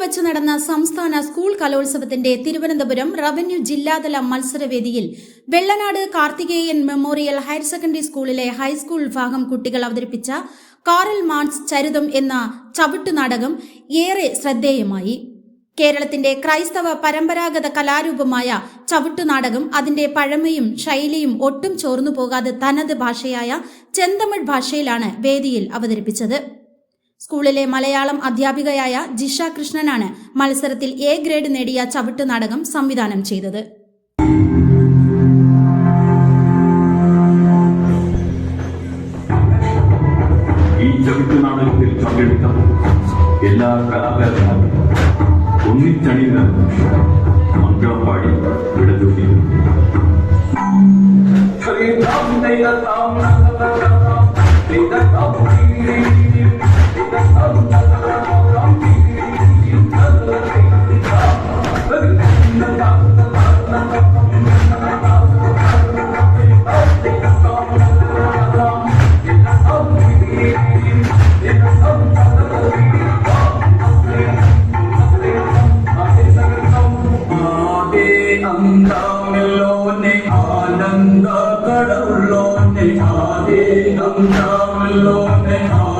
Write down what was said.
വെച്ച് നടന്ന സംസ്ഥാന സ്കൂൾ കലോത്സവത്തിന്റെ തിരുവനന്തപുരം റവന്യൂ ജില്ലാതല മത്സരവേദിയിൽ Vellanad Karthikeyan memorial higher secondary സ്കൂളിലെ ഹൈസ്കൂൾ വിഭാഗം കുട്ടികൾ അവതരിപ്പിച്ച കാറൽ മാർട്സ് ചരിതം എന്ന ചവിട്ടുനാടകം ഏറെ ശ്രദ്ധേയമായി. കേരളത്തിന്റെ ക്രൈസ്തവ പരമ്പരാഗത കലാരൂപമായ ചവിട്ടുനാടകം അതിന്റെ പഴമയും ശൈലിയും ഒട്ടും ചോർന്നു പോകാതെ തനത് ഭാഷയായ ചെന്തമിഴ് ഭാഷയിലാണ് വേദിയിൽ അവതരിപ്പിച്ചത്. സ്കൂളിലെ മലയാളം അധ്യാപികയായ ജിഷ കൃഷ്ണനാണ് മത്സരത്തിൽ എ ഗ്രേഡ് നേടിയ ചവിട്ട് നാടകം സംവിധാനം ചെയ്തത്. ഈ ചവിട്ട് നാടകത്തിൽ പങ്കെടുത്ത എല്ലാ കലാകാരന്മാരും ഒന്നിച്ചണിന്ന് ఆనందంలోనే ఆనంద కడవుల్లోనే ఆనందంలోనే ఆ